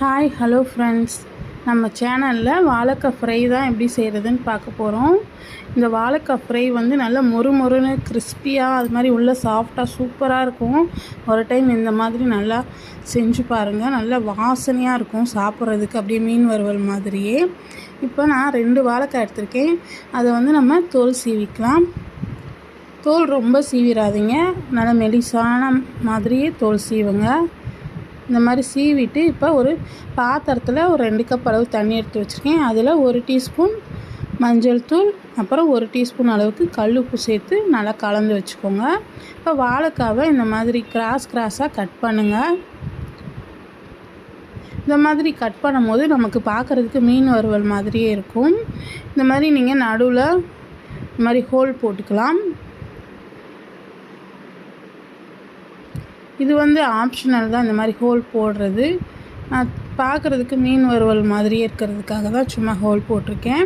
Hi hello friends நம்ம சேனலில் வாழைக்காய் ஃப்ரை தான் எப்படி செய்கிறதுன்னு பார்க்க போகிறோம் இந்த வாழைக்காய் ஃப்ரை வந்து நல்லா மொறு மொறுன்னு கிறிஸ்பியாக அது மாதிரி உள்ள சாஃப்டாக சூப்பராக இருக்கும். ஒரு டைம் இந்த மாதிரி நல்லா செஞ்சு பாருங்கள் நல்லா வாசனையாக இருக்கும் சாப்பிட்றதுக்கு. அப்படியே மீன் வறுவல் மாதிரியே. இப்போ நான் ரெண்டு வாழைக்காய் எடுத்திருக்கேன். அதை வந்து நம்ம தோல் சீவிக்கலாம். தோல் ரொம்ப சீவிடாதீங்க நல்லா மெலிசான மாதிரியே தோல் சீவுங்க. இந்த மாதிரி சீவிட்டு இப்போ ஒரு பாத்திரத்தில் ஒரு ரெண்டு கப் அளவு தண்ணி எடுத்து வச்சுருக்கேன். அதில் ஒரு டீஸ்பூன் மஞ்சள் தூள் அப்புறம் ஒரு டீஸ்பூன் அளவுக்கு கல் உப்பு சேர்த்து நல்லா கலந்து வச்சுக்கோங்க. இப்போ வாழைக்காவை இந்த மாதிரி கிராஸ் கிராஸாக கட் பண்ணுங்கள் இந்த மாதிரி கட் பண்ணும்போது நமக்கு பார்க்குறதுக்கு மீன் வறுவல் மாதிரியே இருக்கும். இந்த மாதிரி நீங்கள் நடுவில் இந்த மாதிரி ஹோல் போட்டுக்கலாம். இது வந்து ஆப்ஷனல் தான் இந்த மாதிரி ஹோல் போடுறது. நான் பார்க்குறதுக்கு மீன் வறுவல் மாதிரியே இருக்கிறதுக்காக தான் சும்மா ஹோல் போட்டிருக்கேன்.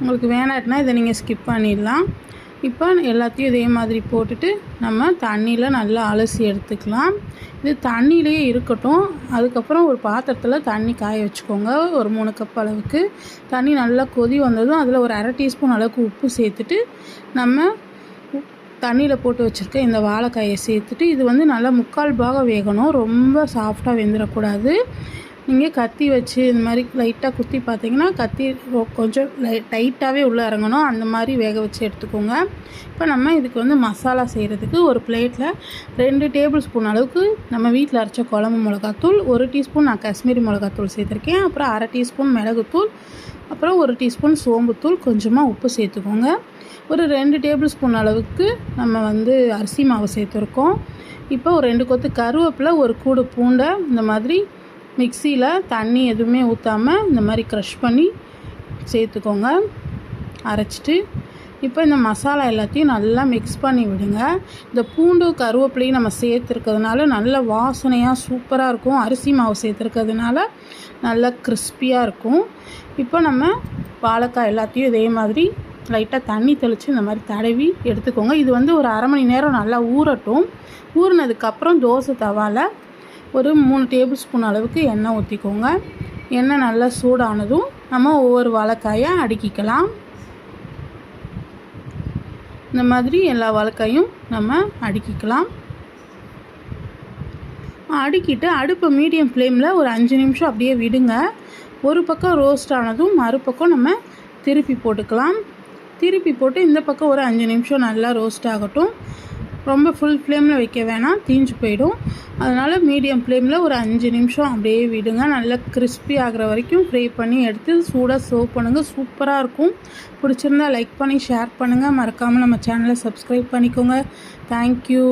உங்களுக்கு வேணாட்டினா இதை நீங்கள் ஸ்கிப் பண்ணிடலாம். இப்போ எல்லாத்தையும் இதே மாதிரி போட்டுட்டு நம்ம தண்ணியில் நல்லா அலசி எடுத்துக்கலாம். இது தண்ணியிலேயே இருக்கட்டும். அதுக்கப்புறம் ஒரு பாத்திரத்தில் தண்ணி காய வச்சுக்கோங்க ஒரு மூணு கப் அளவுக்கு. தண்ணி நல்லா கொதி வந்ததும் அதில் ஒரு அரை டீஸ்பூன் அளவுக்கு உப்பு சேர்த்துட்டு நம்ம தண்ணியில் போட்டு வச்சுருக்க இந்த வாழைக்காயை சேர்த்துட்டு இது வந்து நல்லா முக்கால் பாகம் வேகணும். ரொம்ப சாஃப்டாக வெந்துடக்கூடாது நீங்கள் கத்தி வச்சு இந்த மாதிரி லைட்டாக குத்தி பார்த்தீங்கன்னா கத்தி கொஞ்சம் லை டைட்டாகவே உள்ளே இறங்கணும். அந்த மாதிரி வேக வச்சு எடுத்துக்கோங்க. இப்போ நம்ம இதுக்கு வந்து மசாலா செய்கிறதுக்கு ஒரு பிளேட்டில் ரெண்டு டேபிள் ஸ்பூன் அளவுக்கு நம்ம வீட்டில் அரைச்ச குழம்பு மிளகாத்தூள் ஒரு டீஸ்பூன் நான் காஷ்மீரி மிளகாத்தூள் சேர்த்துருக்கேன். அப்புறம் அரை டீஸ்பூன் மிளகுத்தூள் அப்புறம் ஒரு டீஸ்பூன் சோம்புத்தூள் கொஞ்சமாக உப்பு சேர்த்துக்கோங்க. ஒரு ரெண்டு டேபிள் ஸ்பூன் அளவுக்கு நம்ம வந்து அரிசி மாவு சேர்த்துருக்கோம். இப்போ ஒரு ரெண்டு கொத்து கருவேப்பில் ஒரு கூடு பூண்டை இந்த மாதிரி மிக்சியில் தண்ணி எதுவுமே ஊற்றாமல் இந்த மாதிரி க்ரஷ் பண்ணி சேர்த்துக்கோங்க. அரைச்சிட்டு இப்போ இந்த மசாலா எல்லாத்தையும் நல்லா மிக்ஸ் பண்ணி விடுங்க. இந்த பூண்டு கருவேப்பிலையும் நம்ம சேர்த்துருக்கிறதுனால நல்ல வாசனையாக சூப்பராக இருக்கும். அரிசி மாவு சேர்த்துருக்கிறதுனால நல்லா கிறிஸ்பியாக இருக்கும். இப்போ நம்ம வாழைக்காய் எல்லாத்தையும் இதே மாதிரி லைட்டாக தண்ணி தெளித்து இந்த மாதிரி தடவி எடுத்துக்கோங்க. இது வந்து ஒரு அரை மணி நேரம் நல்லா ஊறட்டும். ஊறினதுக்கப்புறம் தோசை தவாவில் ஒரு மூணு டேபிள் ஸ்பூன் அளவுக்கு எண்ணெய் ஊற்றிக்கோங்க எண்ணெய் நல்லா சூடானதும் நம்ம ஒவ்வொரு வாழைக்காயை அடுக்கிக்கலாம். இந்த மாதிரி எல்லா வாழைக்காயும் நம்ம அடுக்கிக்கலாம். அடுக்கிட்டு அடுப்பை மீடியம் ஃப்ளேமில் ஒரு அஞ்சு நிமிஷம் அப்படியே விடுங்க. ஒரு பக்கம் ரோஸ்ட் ஆனதும் மறுபக்கம் நம்ம திருப்பி போட்டுக்கலாம். திருப்பி போட்டு இந்த பக்கம் ஒரு அஞ்சு நிமிஷம் நல்லா ரோஸ்ட் ஆகட்டும். ரொம்ப ஃபுல் ஃப்ளேமில் வைக்க வேணாம் தீஞ்சு போயிடும். அதனால் மீடியம் ஃப்ளேமில் ஒரு அஞ்சு நிமிஷம் அப்படியே விடுங்க. நல்லா கிறிஸ்பி ஆகிற வரைக்கும் ஃப்ரை பண்ணி எடுத்து சூடாக சர்வ் பண்ணுங்கள் சூப்பராக இருக்கும். பிடிச்சிருந்தா லைக் பண்ணி ஷேர் பண்ணுங்கள் மறக்காமல் நம்ம சேனலை சப்ஸ்கிரைப் பண்ணிக்கோங்க. தேங்க்யூ